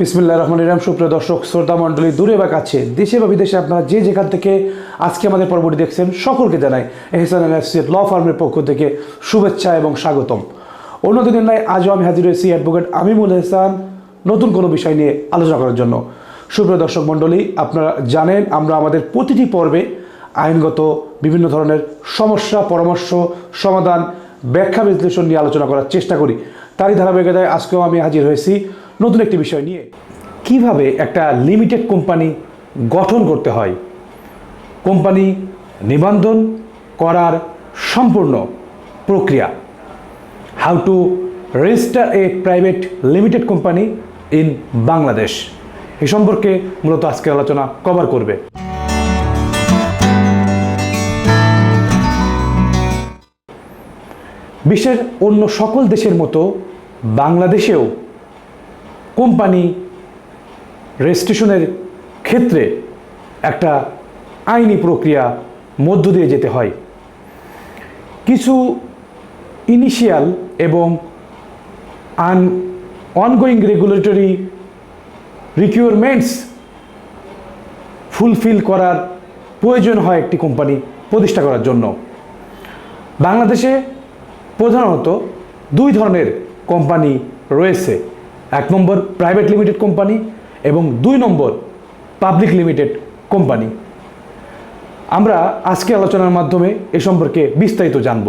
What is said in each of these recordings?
বিসমিল্লা রহমান ইরাম সুপ্রিয় দর্শক শ্রদ্ধা মণ্ডলী, দূরে বা কাছে, দেশে বা বিদেশে আপনারা যে যেখান থেকে আজকে আমাদের পরবর্তী দেখছেন, সকলকে জানাই এহসান অ্যাসোসিয়েট ল ফার্মের পক্ষ থেকে শুভেচ্ছা এবং স্বাগতম। অন্যদিনের নাই আজও আমি হাজির হয়েছি অ্যাডভোকেট আমিমুল এহসান নতুন কোনো বিষয় নিয়ে আলোচনা করার জন্য। সুপ্রিয় দর্শক মণ্ডলী, আপনারা জানেন আমরা আমাদের প্রতিটি পর্বে আইনগত বিভিন্ন ধরনের সমস্যা, পরামর্শ, সমাধান, ব্যাখ্যা বিশ্লেষণ নিয়ে আলোচনা করার চেষ্টা করি। তারই ধারাবাহিকতায় আজকেও আমি হাজির হয়েছি নতুন একটি বিষয় নিয়ে। কীভাবে একটা লিমিটেড কোম্পানি গঠন করতে হয়? কোম্পানি নিবন্ধন করার সম্পূর্ণ প্রক্রিয়া। How to register a private limited company in Bangladesh. এ সম্পর্কে মূলত আজকের আলোচনা কভার করবে। বিশ্বের অন্য সকল দেশের মতো বাংলাদেশেও কোম্পানি রেজিস্ট্রেশনের ক্ষেত্রে একটা আইনি প্রক্রিয়া মধ্য দিয়ে যেতে হয়। কিছু ইনিশিয়াল এবং an ongoing regulatory requirements fulfil করার প্রয়োজন হয় একটি কোম্পানি প্রতিষ্ঠা করার জন্য। বাংলাদেশে প্রধানত দুই ধরনের কোম্পানি রয়েছে। এক নম্বর প্রাইভেট লিমিটেড কোম্পানি এবং দুই নম্বর পাবলিক লিমিটেড কোম্পানি আমরা আজকে আলোচনার মাধ্যমে এ সম্পর্কে বিস্তারিত জানব।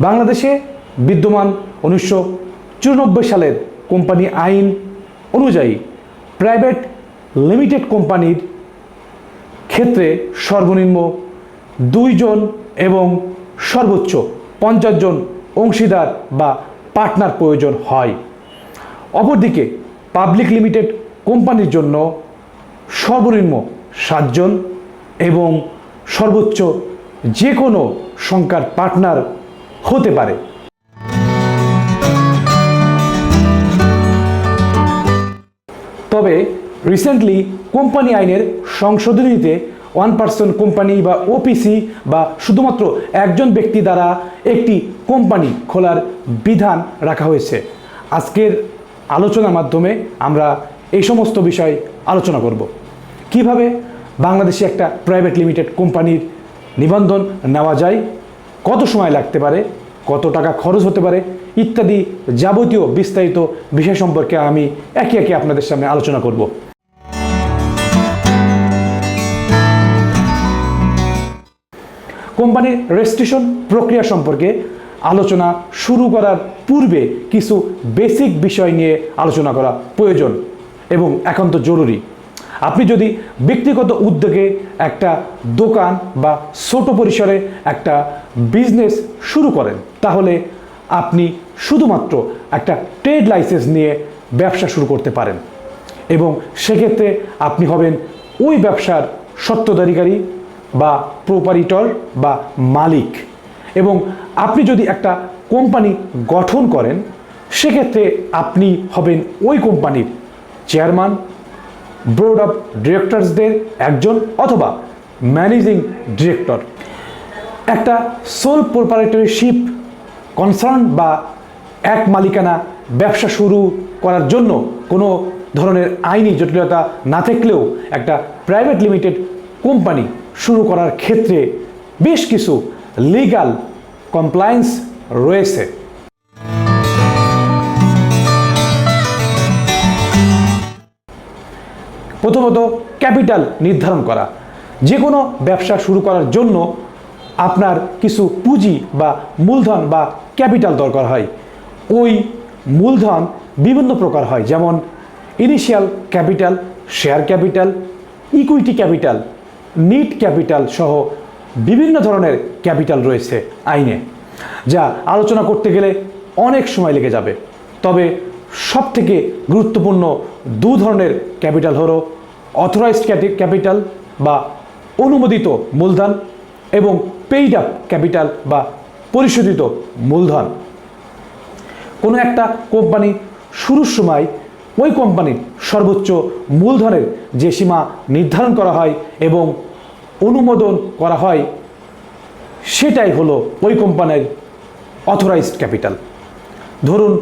বাংলাদেশে বিদ্যমান উনিশশো চুরানব্বই সালের কোম্পানি আইন অনুযায়ী প্রাইভেট লিমিটেড কোম্পানির ক্ষেত্রে সর্বনিম্ন দুইজন এবং সর্বোচ্চ পঞ্চাশ জন অংশীদার বা পার্টনার প্রয়োজন হয়। অপরদিকে পাবলিক লিমিটেড কোম্পানির জন্য সর্বনিম্ন সাতজন এবং সর্বোচ্চ যে কোনো সংখ্যার পার্টনার হতে পারে। তবে রিসেন্টলি কোম্পানি আইনের সংশোধনীতে ওয়ান পার্সন কোম্পানি বা ওপিসি বা শুধুমাত্র একজন ব্যক্তি দ্বারা একটি কোম্পানি খোলার বিধান রাখা হয়েছে। আজকের আলোচনার মাধ্যমে আমরা এই সমস্ত বিষয় আলোচনা করব। কীভাবে বাংলাদেশে একটা প্রাইভেট লিমিটেড কোম্পানির নিবন্ধন নেওয়া যায়, কত সময় লাগতে পারে, কত টাকা খরচ হতে পারে ইত্যাদি যাবতীয় বিস্তারিত বিষয় সম্পর্কে আমি একে একে আপনাদের সামনে আলোচনা করব। কোম্পানির রেজিস্ট্রেশন প্রক্রিয়া সম্পর্কে আলোচনা শুরু করার পূর্বে কিছু বেসিক বিষয় নিয়ে আলোচনা করা প্রয়োজন এবং একান্ত জরুরি। আপনি যদি ব্যক্তিগত উদ্যোগে একটা দোকান বা ছোট পরিসরে একটা বিজনেস শুরু করেন, তাহলে আপনি শুধুমাত্র একটা ট্রেড লাইসেন্স নিয়ে ব্যবসা শুরু করতে পারেন। এবং সেক্ষেত্রে আপনি হবেন ওই ব্যবসার সত্ত্বদারিকারী বা প্রোপারিটর বা মালিক। এবং আপনি যদি একটা কোম্পানি গঠন করেন, সেক্ষেত্রে আপনি হবেন ওই কোম্পানির চেয়ারম্যান, বোর্ড অফ ডিরেক্টরসদের একজন অথবা ম্যানেজিং ডিরেক্টর। একটা সোল প্রোপারেটরিশিপ কনসার্ন বা এক মালিকানা ব্যবসা শুরু করার জন্য কোনো ধরনের আইনি জটিলতা না থাকলেও একটা প্রাইভেট লিমিটেড কোম্পানি শুরু করার ক্ষেত্রে বেশ কিছু লিগাল কমপ্লায়েন্স রয়েছে। প্রথমত ক্যাপিটাল নির্ধারণ করা। যে কোনো ব্যবসা শুরু করার জন্য আপনার কিছু পুঁজি বা মূলধন বা ক্যাপিটাল দরকার হয়। ওই মূলধন বিভিন্ন প্রকার হয়, যেমন initial capital share capital equity capital net capital সহ বিভিন্ন ধরনের ক্যাপিটাল রয়েছে আইনে, যা আলোচনা করতে গেলে অনেক সময় লেগে যাবে। তবে সব থেকে গুরুত্বপূর্ণ দু ধরনের ক্যাপিটাল হলো অথরাইজড ক্যাপিটাল বা অনুমোদিত মূলধন এবং পেইড আপ ক্যাপিটাল বা পরিশোধিত মূলধন। কোনো একটা কোম্পানি শুরুর সময় ওই কোম্পানির সর্বোচ্চ মূলধনের যে সীমা নির্ধারণ করা হয় এবং অনুমোদন করা হয়, সেটাই হলো ওই কোম্পানির অথরাইজড ক্যাপিটাল ধরুন,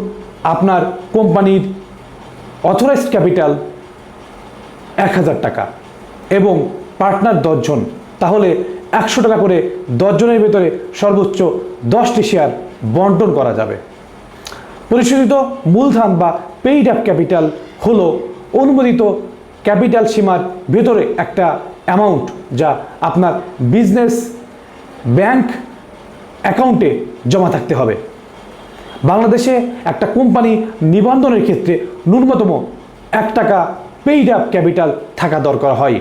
আপনার কোম্পানির অথরাইজড ক্যাপিটাল এক হাজার টাকা এবং পার্টনার দশজন, তাহলে একশো টাকা করে দশজনের ভেতরে সর্বোচ্চ দশটি শেয়ার বন্টন করা যাবে। পরিশোধিত মূলধন বা পেইড আপ ক্যাপিটাল হলো অনুমোদিত ক্যাপিটাল সীমার ভেতরে একটা অ্যামাউন্ট যা আপনার বিজনেস ব্যাংক অ্যাকাউন্টে জমা থাকতে হবে। বাংলাদেশে একটা কোম্পানি নিবন্ধনের ক্ষেত্রে ন্যূনতম এক টাকা পেইড আপ ক্যাপিটাল থাকা দরকার হয়।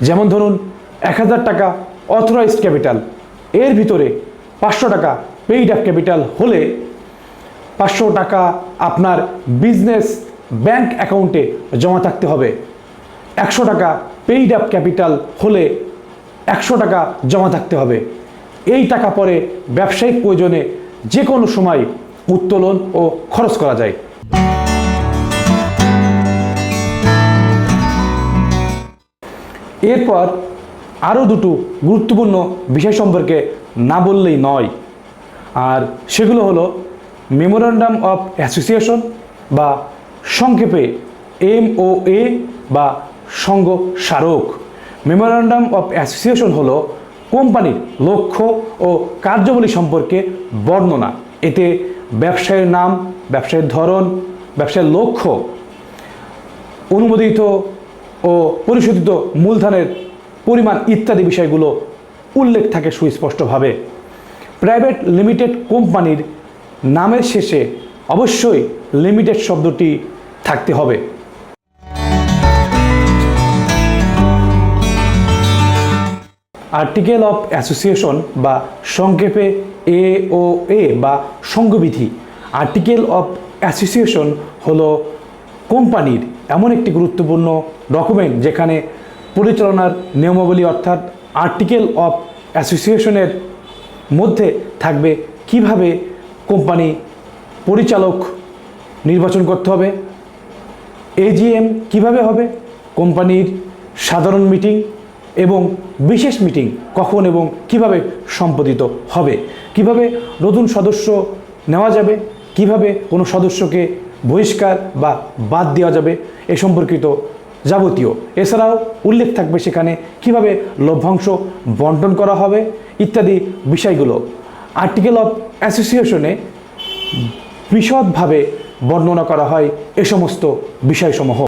যেমন ধরুন, এক হাজার টাকা অথরাইজড ক্যাপিটাল এর ভিতরে পাঁচশো টাকা পেইড আপ ক্যাপিটাল হলে পাঁচশো টাকা আপনার বিজনেস ব্যাংক অ্যাকাউন্টে জমা থাকতে হবে। একশো টাকা পেইড আপ ক্যাপিটাল হলে একশো টাকা জমা থাকতে হবে। এই টাকা পরে ব্যবসায়িক প্রয়োজনে যে কোনো সময় উত্তোলন ও খরচ করা যায়। এরপর আরও দুটো গুরুত্বপূর্ণ বিষয় সম্পর্কে না বললেই নয়। আর সেগুলো হলো মেমোরান্ডাম অফ অ্যাসোসিয়েশন বা সংক্ষেপে এম ও এ বা সংঘ স্মারক মেমোরান্ডাম অফ অ্যাসোসিয়েশন হলো কোম্পানির লক্ষ্য ও কার্যাবলী সম্পর্কে বর্ণনা। এতে ব্যবসায়ের নাম, ব্যবসায়ের ধরন, ব্যবসায়ের লক্ষ্য, অনুমোদিত ও পরিশোধিত মূলধনের পরিমাণ ইত্যাদি বিষয়গুলো উল্লেখ থাকে সুস্পষ্টভাবে। প্রাইভেট লিমিটেড কোম্পানির নামের শেষে অবশ্যই লিমিটেড শব্দটি থাকতে হবে। আর্টিকেল অফ অ্যাসোসিয়েশন বা সংক্ষেপে এ ও এ বা সংঘবিধি, আর্টিকেল অফ অ্যাসোসিয়েশন হলো কোম্পানির এমন একটি গুরুত্বপূর্ণ ডকুমেন্ট যেখানে পরিচালনার নিয়মাবলী অর্থাৎ আর্টিকেল অফ অ্যাসোসিয়েশনের মধ্যে থাকবে কীভাবে কোম্পানি পরিচালক নির্বাচন করতে হবে এজিএম কীভাবে হবে, কোম্পানির সাধারণ মিটিং এবং বিশেষ মিটিং কখন এবং কীভাবে সম্পাদিত হবে, কীভাবে নতুন সদস্য নেওয়া যাবে, কীভাবে কোনো সদস্যকে বহিষ্কার বা বাদ দেওয়া যাবে, এ সম্পর্কিত যাবতীয়। এছাড়াও উল্লেখ থাকবে সেখানে কীভাবে লভ্যাংশ বন্টন করা হবে, ইত্যাদি বিষয়গুলো। আর্টিকেল অফ অ্যাসোসিয়েশনে বিশদভাবে বর্ণনা করা হয় এ সমস্ত বিষয়সমূহ।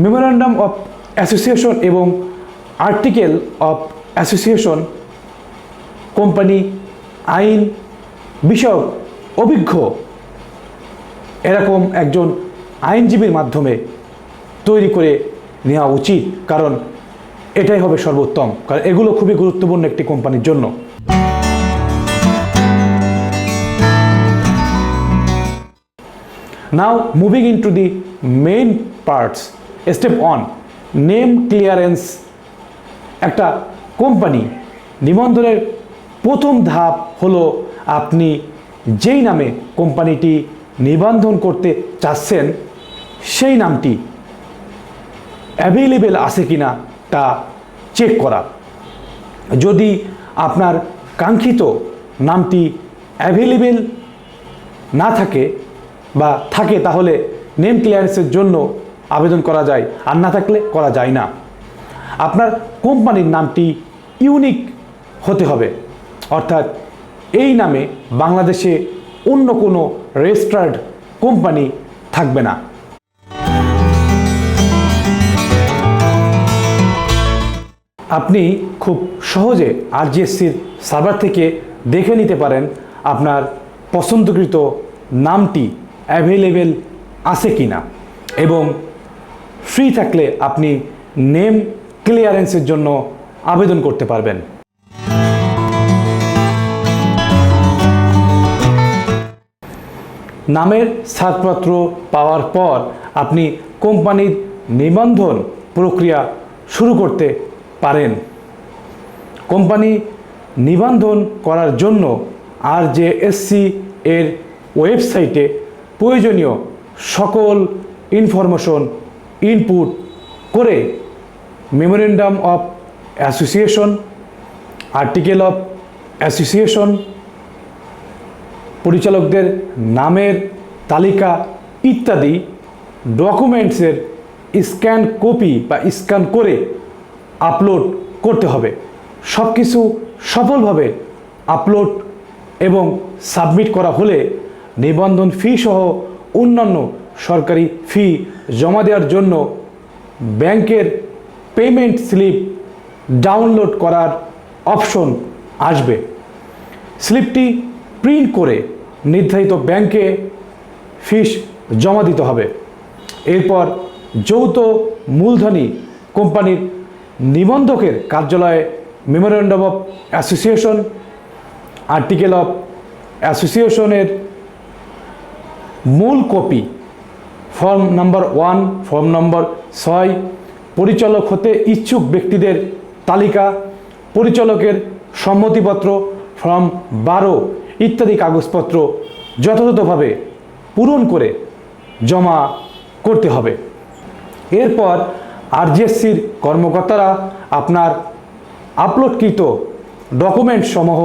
মেমোরান্ডাম অফ অ্যাসোসিয়েশন এবং আর্টিকেল অফ অ্যাসোসিয়েশন কোম্পানি আইন বিষয়ক অভিজ্ঞ। এরকম একজন আইনজীবীর মাধ্যমে তৈরি করে নেওয়া উচিত, কারণ এটাই হবে সর্বোত্তম। কারণ এগুলো খুবই গুরুত্বপূর্ণ একটি কোম্পানির জন্য। Now moving into the main parts step 1 name clearance একটা কোম্পানি নিবন্ধনের প্রথম ধাপ হলো আপনি যেই নামে কোম্পানিটি নিবন্ধন করতে চাচ্ছেন, সেই নামটি অ্যাভেলেবেল আছে কিনা তা চেক করা। যদি আপনার কাঙ্ক্ষিত নামটি অ্যাভেলেবেল না থাকে বা থাকে, তাহলে নেম ক্লিয়ারেন্সের জন্য আবেদন করা যায়। আর না থাকলে করা যায় না। আপনার কোম্পানির নামটি ইউনিক হতে হবে। অর্থাৎ এই নামে বাংলাদেশে অন্য কোনো রেজিস্টার্ড কোম্পানি থাকবে না। আপনি খুব সহজে আরজিএসসির সার্ভার থেকে দেখে নিতে পারেন আপনার পছন্দকৃত নামটি অ্যাভেলেবেল আছে কি না এবং ফ্রি থাকলে আপনি নেম ক্লিয়ারেন্সের জন্য আবেদন করতে পারবেন। নামের ছাড়পত্র পাওয়ার পর আপনি কোম্পানির নিবন্ধন প্রক্রিয়া শুরু করতে পারেন। কোম্পানি নিবন্ধন করার জন্য আর যে এসসি এর ওয়েবসাইটে প্রয়োজনীয় সকল ইনফরমেশন ইনপুট করে memorandum of association, article of association, পরিচালকদের নামের তালিকা ইত্যাদি ডকুমেন্টসের স্ক্যান কপি বা স্ক্যান করে আপলোড করতে হবে। সব কিছু সফলভাবে আপলোড এবং সাবমিট করা হলে নিবন্ধন ফি সহ অন্যান্য সরকারি ফি জমা দেওয়ার জন্য ব্যাংকের পেমেন্ট স্লিপ ডাউনলোড করার অপশন আসবে। স্লিপটি প্রিন্ট করে নির্ধারিত ব্যাংকে ফিস জমা দিতে হবে। এরপর যৌথ মূলধনী কোম্পানির নিবন্ধকের কার্যালয়ে memorandum of association article of অ্যাসোসিয়েশনের মূল copy form number one form নম্বর ছয়, পরিচালক হতে ইচ্ছুক ব্যক্তিদের তালিকা, পরিচালকের সম্মতিপত্র ফর্ম বারো ইত্যাদি কাগজপত্র যথাযথভাবে পূরণ করে জমা করতে হবে। এরপর আরজিএসসির কর্মকর্তারা আপনার আপলোডকৃত ডকুমেন্ট সমূহ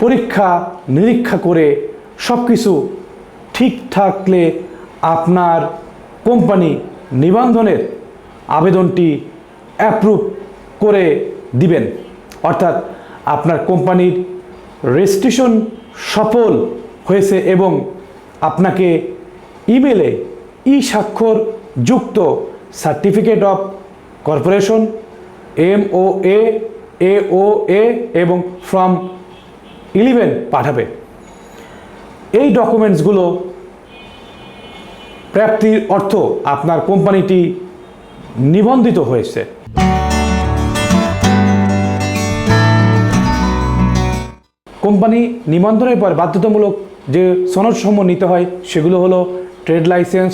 পরীক্ষা, নিরীক্ষা করে সব কিছু ঠিক থাকলে আপনার কোম্পানি নিবন্ধনের আবেদনটি অ্যাপ্রুভ করে দিবেন। অর্থাৎ আপনার কোম্পানির রেজিস্ট্রেশন সফল হয়েছে এবং আপনাকে ইমেলে ই স্বাক্ষর যুক্ত certificate of corporation M O A A O A এবং ফ্রম ইলেভেন পাঠাবে। এই ডকুমেন্টসগুলো প্রাপ্তির অর্থ আপনার কোম্পানিটি নিবন্ধিত হয়েছে। কোম্পানি নিবন্ধনের পর বাধ্যতামূলক যে সনদসমূহ নিতে হয়, সেগুলো হলো ট্রেড লাইসেন্স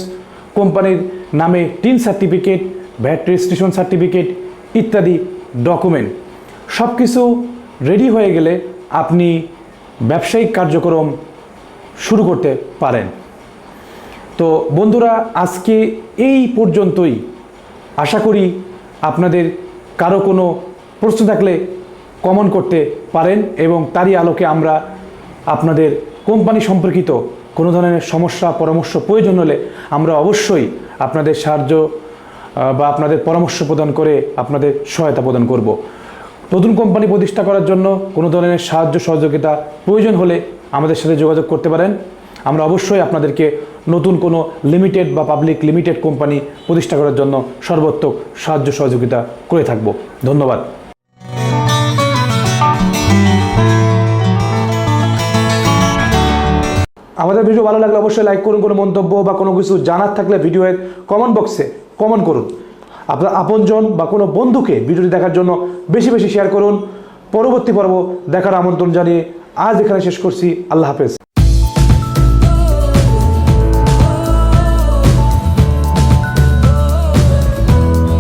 কোম্পানির নামে TIN certificate VAT registration certificate ইত্যাদি ডকুমেন্ট। সব কিছু রেডি হয়ে গেলে আপনি ব্যবসায়িক কার্যক্রম শুরু করতে পারেন। তো বন্ধুরা, আজকে এই পর্যন্তই। আশা করি আপনাদের কারও কোনো প্রশ্ন থাকলে কমন করতে পারেন এবং তারই আলোকে আমরা আপনাদের কোম্পানি সম্পর্কিত কোনো ধরনের সমস্যা, পরামর্শ প্রয়োজন হলে আমরা অবশ্যই আপনাদের সাহায্য বা আপনাদের পরামর্শ প্রদান করে আপনাদের সহায়তা প্রদান করব। নতুন কোম্পানি প্রতিষ্ঠা করার জন্য কোনো ধরনের সাহায্য, সহযোগিতা প্রয়োজন হলে আমাদের সাথে যোগাযোগ করতে পারেন। আমরা অবশ্যই আপনাদেরকে নতুন কোনো লিমিটেড বা পাবলিক লিমিটেড কোম্পানি প্রতিষ্ঠা করার জন্য সর্বোত্তক সাহায্য, সহযোগিতা করে থাকব। ধন্যবাদ। আমাদের ভিডিও ভালো লাগলে অবশ্যই লাইক করুন, কোনো মন্তব্য বা কোনো কিছু জানার থাকলে ভিডিওয়ের কমেন্ট বক্সে কমেন্ট করুন। আপনার আপনজন বা কোনো বন্ধুকে ভিডিওটি দেখার জন্য বেশি বেশি শেয়ার করুন। পরবর্তী পর্ব দেখার আমন্ত্রণ জানিয়ে আজ এখানে শেষ করছি। আল্লাহ হাফেজ।